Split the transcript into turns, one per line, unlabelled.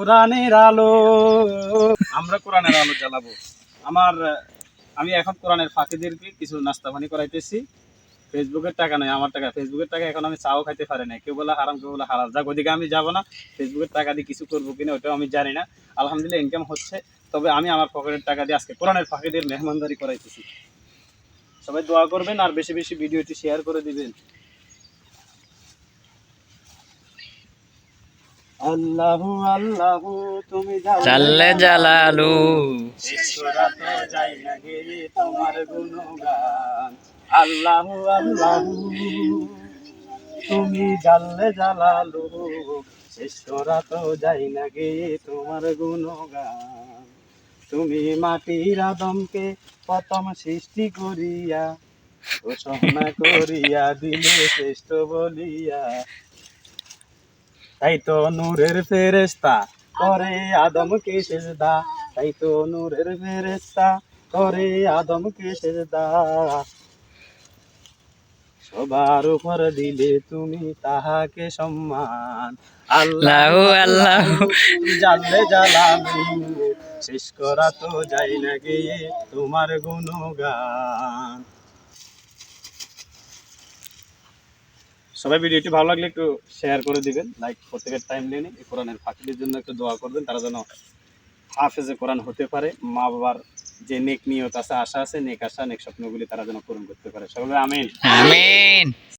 কোরআনের আলো। আমরা কোরআনের আলো জ্বালাবো। আমার, আমি এখন কোরআনের ফাঁকিদেরকে কিছু নাস্তা পানি করাইতেছি। ফেসবুকের টাকা নয় আমার টাকা। ফেসবুকের টাকা এখন আমি চাও খাইতে পারি না কেউ বলে হারাম, কেউ বলে হারাম যাক, ওদিকে আমি যাব না। ফেসবুকের টাকা দিয়ে কিছু করব কিনা, ওটাও আমি জানি না। আলহামদুলিল্লাহ ইনকাম হচ্ছে। তবে আমি আমার পকেটের টাকা দিয়ে আজকে কোরআনের ফাঁকিদের মেহমানদারি করাইতেছি। সবাই দোয়া করবেন আর বেশি বেশি ভিডিওটি শেয়ার করে দিবেন। আল্লাহু আল্লাহু তুমি
জাল্লে জালালু।
ঈশ্বরা যাই না গে তোমার গুণগান। আল্লাহু আল্লাহু তুমি জালালু ঈশ্বরা তো যাই না গে তোমার গুণগান। তুমি মাটির আদমকে প্রথম সৃষ্টি করিয়া ঘোষণা করিয়া দিলে শ্রেষ্ঠ বলিয়া তাই তো নূরের ফেরেস্তা করে আদমকে সেজদা। তাই তো নূরের ফেরেস্তা করে আদমকে সেজদা। সবার উপর দিলে তুমি তাহাকে সম্মান।
আল্লাহ আল্লাহ
জানলে জ্বালাবু শেষ করা তো যাই না গিয়ে তোমার গুণগান। সবাই ভিডিওটি ভালো লাগলে একটু শেয়ার করে দিবেন। লাইক প্রত্যেকের টাইম নিয়ে এই কোরআনের ফাঁকিদের জন্য একটু দোয়া করবেন। তারা যেন হাফেজে কোরআন হতে পারে। মা বাবার যে নেক নিয়ত আছে, আশা আছে, নেক আশা, নেক স্বপ্নগুলি তারা যেন পূরণ করতে পারে। সকলে আমিন।
আমিন।